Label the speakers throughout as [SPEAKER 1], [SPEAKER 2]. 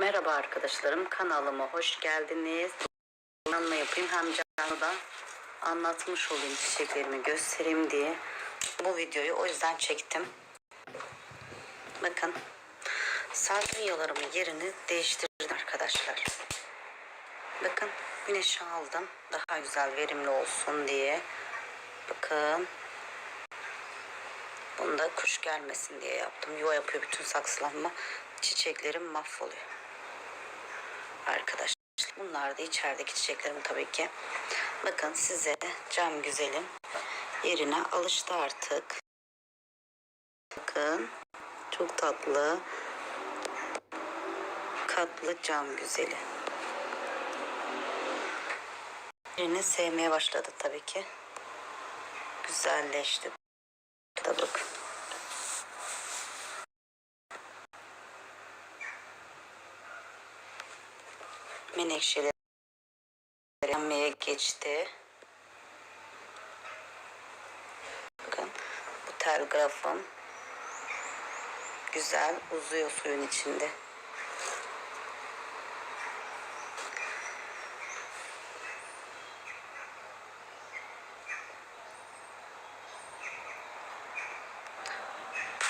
[SPEAKER 1] Merhaba arkadaşlarım kanalıma hoş geldiniz. Anla yapayım hem canlı da anlatmış olayım çiçeklerimi göstereyim diye bu videoyu o yüzden çektim. Bakın sardunyalarımın yerini değiştirdim arkadaşlar. Bakın güneşe aldım daha güzel verimli olsun diye. Bakın bunu da kuş gelmesin diye yaptım. Yuva yapıyor bütün saksılanma. Çiçeklerim mahvoluyor. Arkadaşlar bunlar da içerideki çiçeklerim tabii ki. Bakın size cam güzelim yerine alıştı artık. Bakın çok tatlı katlı cam güzeli. Yerini sevmeye başladı tabii ki. Güzelleşti. Da bakın. Menekşeler yanmaya geçti. Bakın bu telgrafım güzel uzuyor suyun içinde.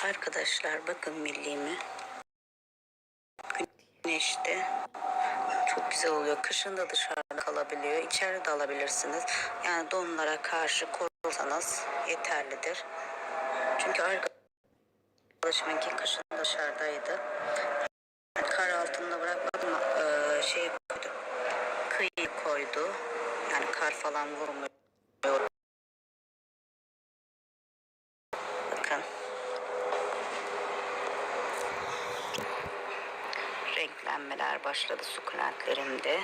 [SPEAKER 1] Arkadaşlar bakın milliğime. Güneşte çok güzel oluyor. Kışın da dışarıda kalabiliyor. İçeride de alabilirsiniz. Yani donlara karşı korursanız yeterlidir. Çünkü arkadaşımınki kışın dışarıdaydı. Kar altında bırakmadım ama e, şey koydu. Kıyı koydu. Yani kar falan vurmuyor. Bakın. renklenmeler başladı sukulentlerimde.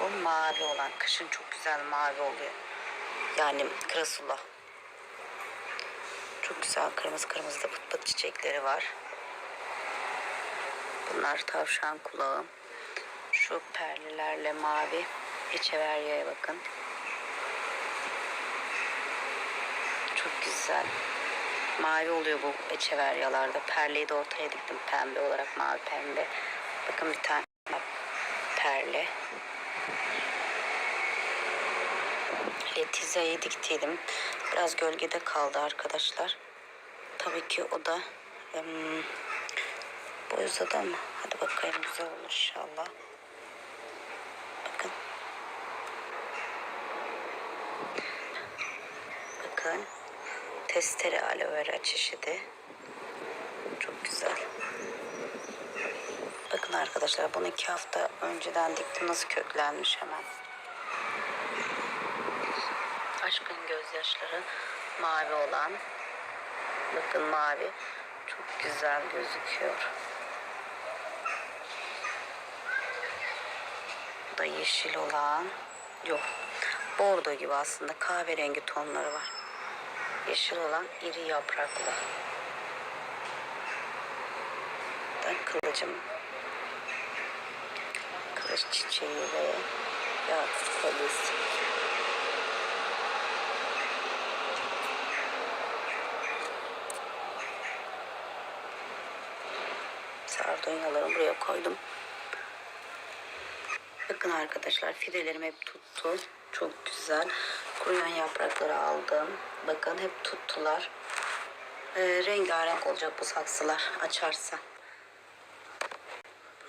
[SPEAKER 1] Bu mavi olan kışın çok güzel mavi oluyor. Yani krasula. Çok güzel kırmızı kırmızı da pıt pıt çiçekleri var. Bunlar tavşan kulağı. Şu perlilerle mavi Echeverria'ya bakın. Çok güzel. Mavi oluyor bu Echeverria'larda. Perleyi de ortaya diktim pembe olarak mavi pembe. Bakın bir tane perle. Letiza'yı diktiydim. Biraz gölgede kaldı arkadaşlar. Tabii ki o da um, bu uzadı ama hadi bakayım güzel olur inşallah. Bakın. Bakın. Testere aloe vera çeşidi. Çok güzel. Bakın arkadaşlar bunu iki hafta önceden diktim. Nasıl köklenmiş hemen. Aşkın gözyaşları mavi olan. Bakın mavi. Çok güzel gözüküyor. Bu da yeşil olan. Yok. Bordo gibi aslında kahverengi tonları var. Yeşil olan iri yapraklı. Da kılıcım. Kılıç çiçeği ve yakut kolyesi. Sardunyalarımı buraya koydum. Bakın arkadaşlar fidelerim hep tuttu. Çok güzel. Kuruyan yaprakları aldım. Bakın hep tuttular. Ee, rengarenk olacak bu saksılar açarsa.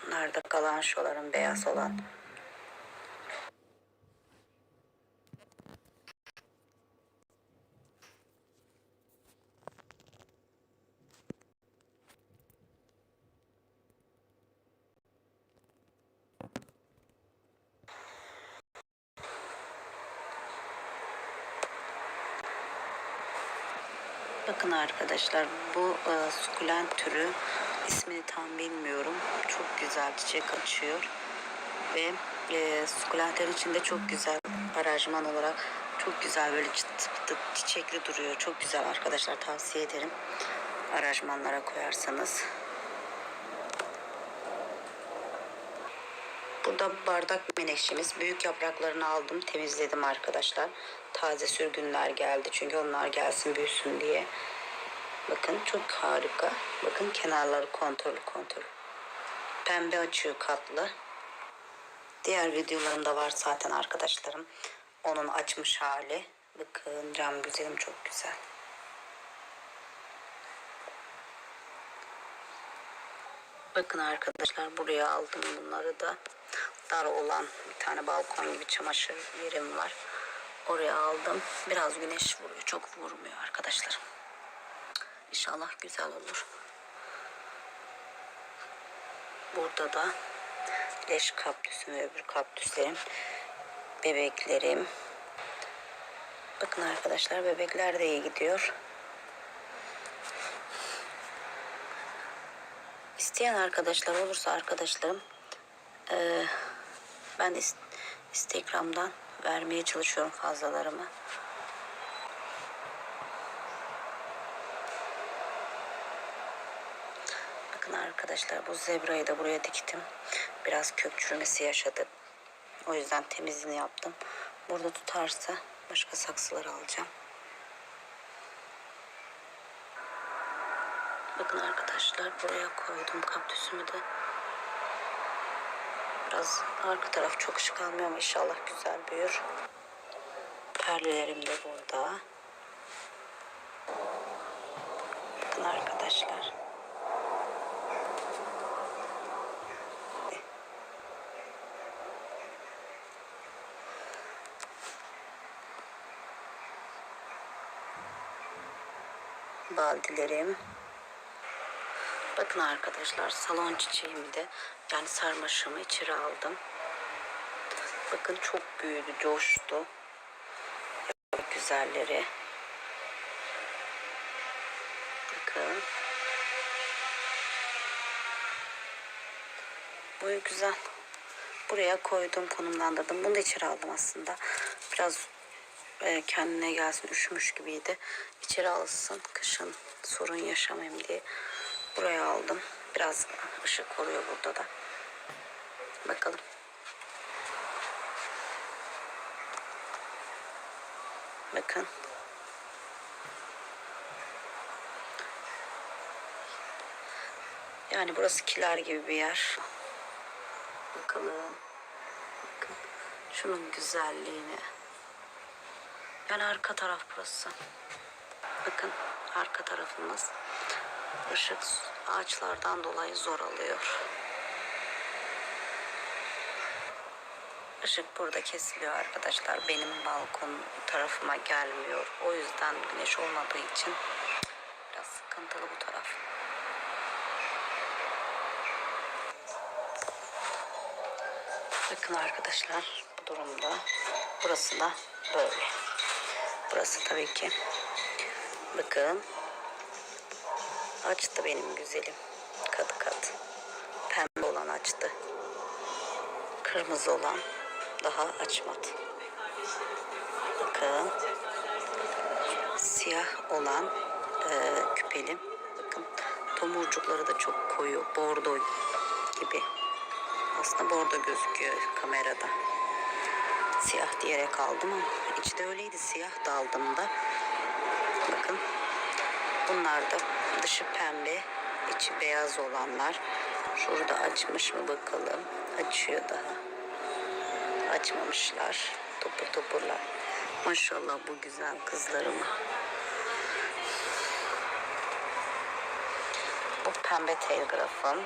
[SPEAKER 1] Bunlar da kalan şoların beyaz olan. Bakın arkadaşlar bu e, sukulent türü ismini tam bilmiyorum. Çok güzel çiçek açıyor. Ve e, sukulentler içinde çok güzel aranjman olarak çok güzel böyle çıt çiçekli duruyor. Çok güzel arkadaşlar tavsiye ederim. Aranjmanlara koyarsanız. Burada bardak menekşemiz. Büyük yapraklarını aldım. Temizledim arkadaşlar. Taze sürgünler geldi. Çünkü onlar gelsin büyüsün diye. Bakın çok harika. Bakın kenarları kontrollü kontrol. Pembe açıyor katlı. Diğer videolarımda var zaten arkadaşlarım. Onun açmış hali. Bakın cam güzelim çok güzel. Bakın arkadaşlar buraya aldım bunları da. Dar olan bir tane balkon gibi çamaşır yerim var. Oraya aldım. Biraz güneş vuruyor. Çok vurmuyor arkadaşlar. İnşallah güzel olur. Burada da leş kaktüsüm ve öbür kaktüslerim. Bebeklerim. Bakın arkadaşlar bebekler de iyi gidiyor. İsteyen arkadaşlar olursa arkadaşlarım eee, ben de is- Instagram'dan vermeye çalışıyorum fazlalarımı. Bakın arkadaşlar bu zebrayı da buraya diktim. Biraz kök çürümesi yaşadı. O yüzden temizliğini yaptım. Burada tutarsa başka saksılar alacağım. Bakın arkadaşlar buraya koydum kaktüsümü de. Biraz arka taraf çok ışık almıyor ama inşallah güzel büyür. Perlelerim de burada. Bakın arkadaşlar. Baldilerim. Bakın arkadaşlar salon çiçeğimi de yani sarmaşığımı içeri aldım. Bakın çok büyüdü, coştu. Yaprak güzelleri. Bakın. Boyu güzel. Buraya koydum, konumlandırdım. Bunu da içeri aldım aslında. Biraz e, kendine gelsin, üşümüş gibiydi. İçeri alsın, kışın sorun yaşamayayım diye. Buraya aldım. Biraz ışık koruyor burada da. Bakalım. Bakın. Yani burası kiler gibi bir yer. Bakalım. Bakın. Şunun güzelliğine. Yani arka taraf burası. Bakın arka tarafımız. Işık ağaçlardan dolayı zor alıyor. Işık burada kesiliyor arkadaşlar. Benim balkon tarafıma gelmiyor. O yüzden güneş olmadığı için biraz sıkıntılı bu taraf. Bakın arkadaşlar bu durumda. Burası da böyle. Burası tabii ki. Bakın. Açtı benim güzelim. Katı katı. Pembe olan açtı. Kırmızı olan daha açmadı. Bakın. Siyah olan e, küpelim. Bakın tomurcukları da çok koyu. Bordo gibi. Aslında bordo gözüküyor kamerada. Siyah diyerek aldım ama içi de öyleydi. Siyah da aldım da. Bakın. Bunlar da dışı pembe, içi beyaz olanlar. Şurada açmış mı bakalım. Açıyor daha. Açmamışlar. Topur topurlar. Maşallah bu güzel kızlarıma. Bu pembe telgrafım.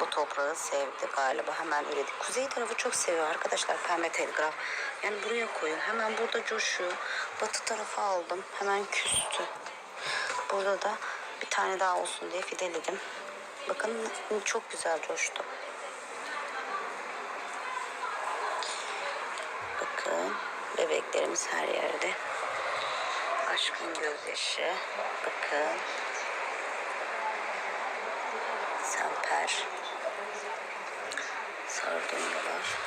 [SPEAKER 1] Bu toprağı sevdi galiba. Hemen üredi. Kuzey tarafı çok seviyor arkadaşlar pembe telgraf. Yani buraya koyun. Hemen burada coşuyor. Batı tarafı aldım. Hemen küstü. Burada da bir tane daha olsun diye fideledim. Bakın çok güzel coştu. Bakın bebeklerimiz her yerde. Aşkın gözyaşı. Bakın. Semper, Sardunyalar.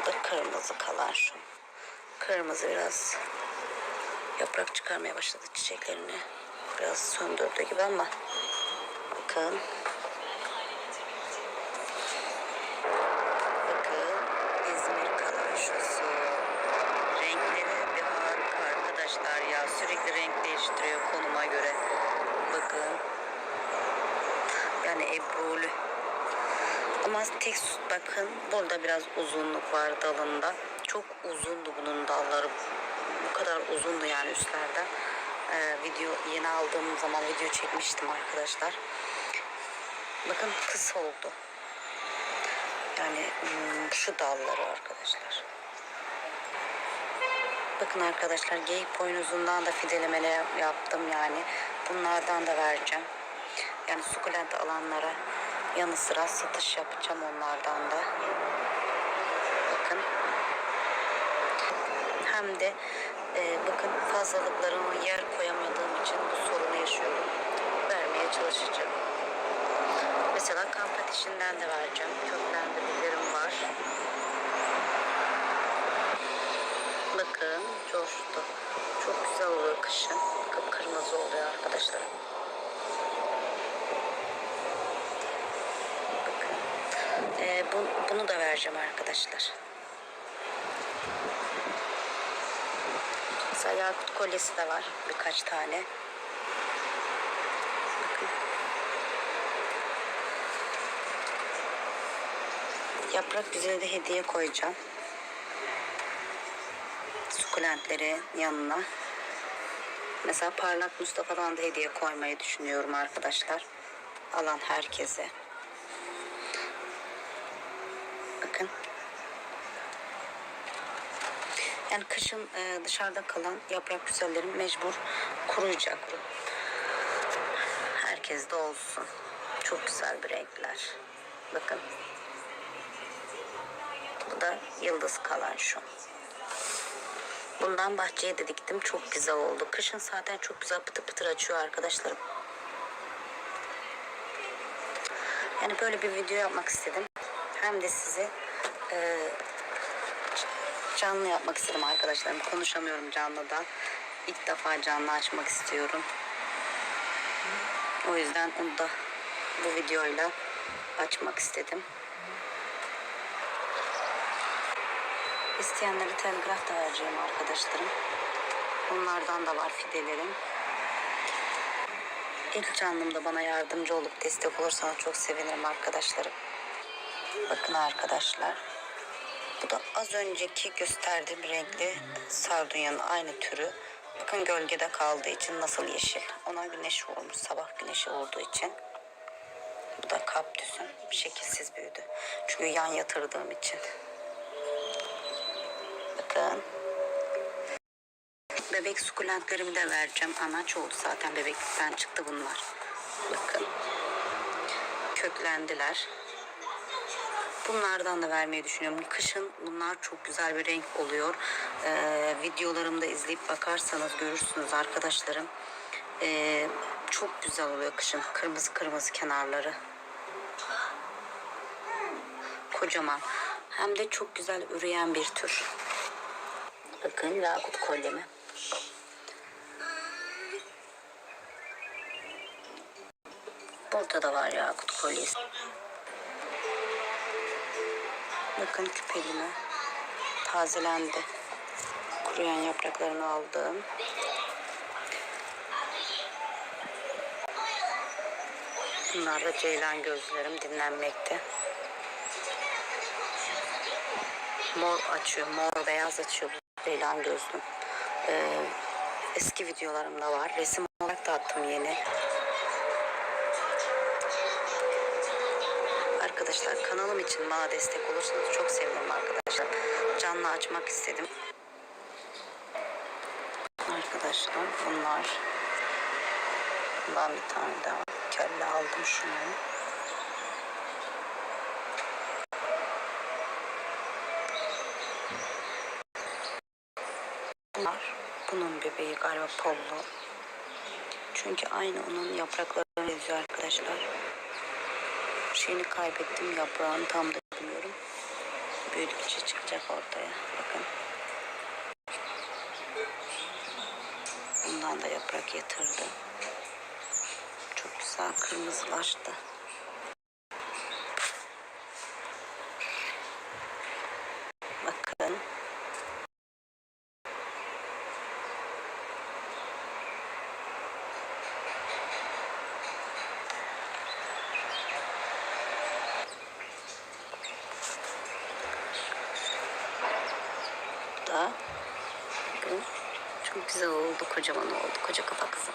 [SPEAKER 1] Bu da kırmızı kalar. Kırmızı biraz yaprak çıkarmaya başladı çiçeklerini. Biraz söndürdü gibi ama bakın. Bakın İzmir kalanşosu. Renkleri bir harika arkadaşlar ya. Sürekli renk değiştiriyor konuma göre. Bakın. Yani ebrulu. Ama tek bakın burada biraz uzunluk var dalında. Çok uzundu bunun dalları. Bu kadar uzundu yani üstlerden. Ee, video yeni aldığım zaman video çekmiştim arkadaşlar. Bakın kısa oldu. Yani hmm, şu dalları arkadaşlar. Bakın arkadaşlar geyik boynuzundan da fidelemeli yaptım yani. Bunlardan da vereceğim. Yani sukulent alanlara yanı sıra satış yapacağım onlardan da. Bakın. Hem de e, bakın fazlalıklarımı yer koyamadığım için bu sorunu yaşıyorum. Vermeye çalışacağım. Mesela kamp ateşinden de vereceğim. Köklendirmelerim var. Bakın coştu. Çok güzel oluyor kışın. Kıpkırmızı oluyor arkadaşlar. Bakın. Ee, bu- bunu da vereceğim arkadaşlar. Mesela yakut kolyesi de var. Birkaç tane. Yaprak güzeli de hediye koyacağım. Sukulentleri yanına. Mesela parlak Mustafa'dan da hediye koymayı düşünüyorum arkadaşlar. Alan herkese. Bakın. Yani kışın e, dışarıda kalan yaprak güzellerim mecbur kuruyacak. Herkes de olsun. Çok güzel bir renkler. Bakın. Bu da yıldız kalan şu. Bundan bahçeye de diktim. Çok güzel oldu. Kışın zaten çok güzel pıtır pıtır açıyor arkadaşlarım. Yani böyle bir video yapmak istedim. Hem de sizi e, canlı yapmak istedim arkadaşlarım. Konuşamıyorum canlıda. İlk defa canlı açmak istiyorum. O yüzden onu da bu videoyla açmak istedim. İsteyenlere telgraf da vereceğim arkadaşlarım. Bunlardan da var fidelerim. İlk canlımda bana yardımcı olup destek olursanız çok sevinirim arkadaşlarım. Bakın arkadaşlar. Bu da az önceki gösterdiğim renkli sardunyanın aynı türü. Bakın gölgede kaldığı için nasıl yeşil. Ona güneş vurmuş sabah güneşi olduğu için. Bu da kaptüsün şekilsiz büyüdü. Çünkü yan yatırdığım için. Bakın. Bebek sukulentlerimi de vereceğim. Anaç oldu zaten bebeklikten çıktı bunlar. Bakın. Köklendiler. Bunlardan da vermeyi düşünüyorum. Kışın bunlar çok güzel bir renk oluyor. Ee, videolarımda izleyip bakarsanız görürsünüz arkadaşlarım. Ee, çok güzel oluyor kışın. Kırmızı kırmızı kenarları. Kocaman. Hem de çok güzel üreyen bir tür. Bakın yakut kolyemi. Burada da var yakut kolyesi. Bakın küpelime. Tazelendi. Kuruyan yapraklarını aldım. Bunlar da ceylan gözlerim dinlenmekte. Mor açıyor, mor beyaz açıyor bu ceylan gözlüm. Ee, eski videolarımda var. Resim olarak da attım yeni. Arkadaşlar kanalım için bana destek olursanız çok sevinirim arkadaşlar. Canlı açmak istedim. Arkadaşlar bunlar. Bundan bir tane daha. Kelle aldım şunu. Bunlar. Bunun bebeği galiba pollo. Çünkü aynı onun yapraklarına benziyor arkadaşlar. Şeyini kaybettim yaprağını tam da bilmiyorum. büyüdükçe çıkacak ortaya. Bakın. Bundan da yaprak yatırdı. Çok güzel kırmızılaştı. Bakın. Bu da bakın çok güzel oldu. Kocaman oldu. Koca kafa kızım.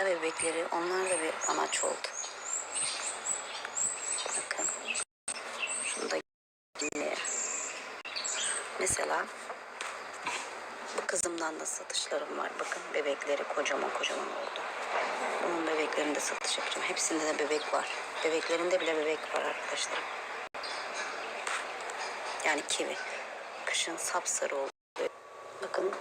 [SPEAKER 1] Bunlar da bebekleri. Onlar da bir amaç oldu. Bakın. Şunu da yine. Mesela bu kızımdan da satışlarım var. Bakın bebekleri kocaman kocaman oldu. Bunun bebeklerinde satış yapacağım. Hepsinde de bebek var. Bebeklerinde bile bebek var arkadaşlar. Yani kivi. Kışın sapsarı oluyor. Bakın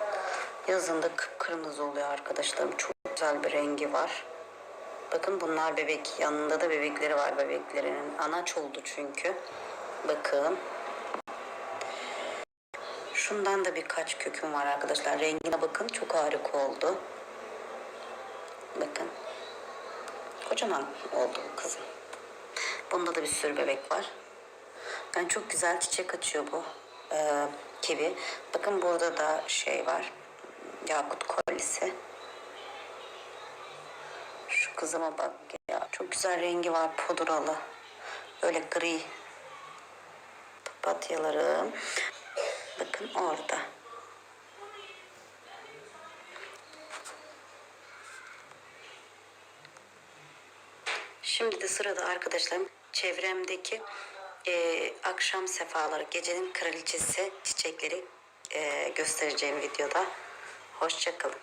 [SPEAKER 1] yazında kıpkırmızı oluyor arkadaşlarım. Çok güzel bir rengi var. Bakın bunlar bebek. Yanında da bebekleri var bebeklerinin. Anaç oldu çünkü. Bakın. Şundan da birkaç köküm var arkadaşlar. Rengine bakın çok harika oldu. Bakın. Kocaman oldu bu kızım. Bunda da bir sürü bebek var. Yani çok güzel çiçek açıyor bu e, kivi. Bakın burada da şey var. Yakut kolyesi. Kızıma bak ya. Çok güzel rengi var pudralı. Böyle gri papatyalarım. Bakın orada. Şimdi de sırada arkadaşlarım çevremdeki e, akşam sefaları, gecenin kraliçesi çiçekleri e, göstereceğim videoda. Hoşçakalın.